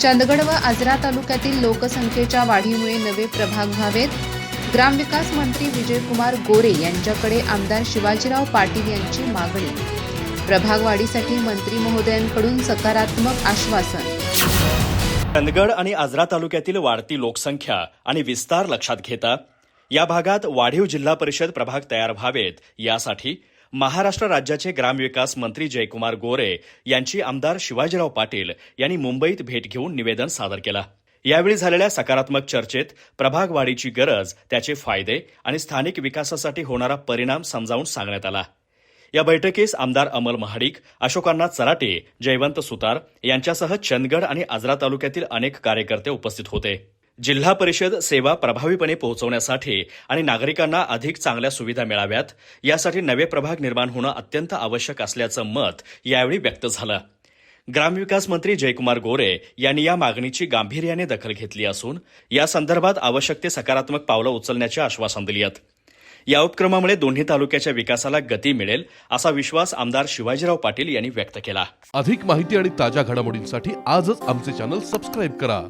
चंदगड व आजरा तालुक्यातील लोकसंख्येच्या वाढीमुळे नवे प्रभाग व्हावेत. ग्रामविकास मंत्री विजयकुमार गोरे यांच्याकडे आमदार शिवाजीराव पाटील यांची मागणी. प्रभाग वाढीसाठी मंत्री महोदयांकडून सकारात्मक आश्वासन. चंदगड आणि आजरा तालुक्यातील वाढती लोकसंख्या आणि विस्तार लक्षात घेता या भागात वाढीव जिल्हा परिषद प्रभाग तयार व्हावेत यासाठी महाराष्ट्र राज्याचे ग्रामविकास मंत्री जयकुमार गोरे यांची आमदार शिवाजीराव पाटील यांनी मुंबईत भेट घेऊन निवेदन सादर केलं. यावेळी झालेल्या सकारात्मक चर्चेत प्रभाग वाढीची गरज त्याचे फायदे आणि स्थानिक विकासासाठी होणारा परिणाम समजावून सांगण्यात आला. या बैठकीस आमदार अमल महाडिक अशोकांना चराटे जयवंत सुतार यांच्यासह चंदगड आणि आजरा तालुक्यातील अनेक कार्यकर्ते उपस्थित होते. जिल्हा परिषद सेवा प्रभावीपणे पोहोचवण्यासाठी आणि नागरिकांना अधिक चांगल्या सुविधा मिळाव्यात यासाठी नवे प्रभाग निर्माण होणं अत्यंत आवश्यक असल्याचं मत यावेळी व्यक्त झालं. ग्रामविकास मंत्री जयकुमार गोरे यांनी या मागणीची गांभीर्याने दखल घेतली असून या संदर्भात आवश्यक ते सकारात्मक पावलं उचलण्याचे आश्वासन दिली आहेत या उपक्रमामुळे दोन्ही तालुक्याच्या विकासाला गती मिळेल असा विश्वास आमदार शिवाजीराव पाटील यांनी व्यक्त केला. अधिक माहिती आणि ताज्या घडामोडींसाठी आजच आमचे चॅनल सबस्क्राईब करा.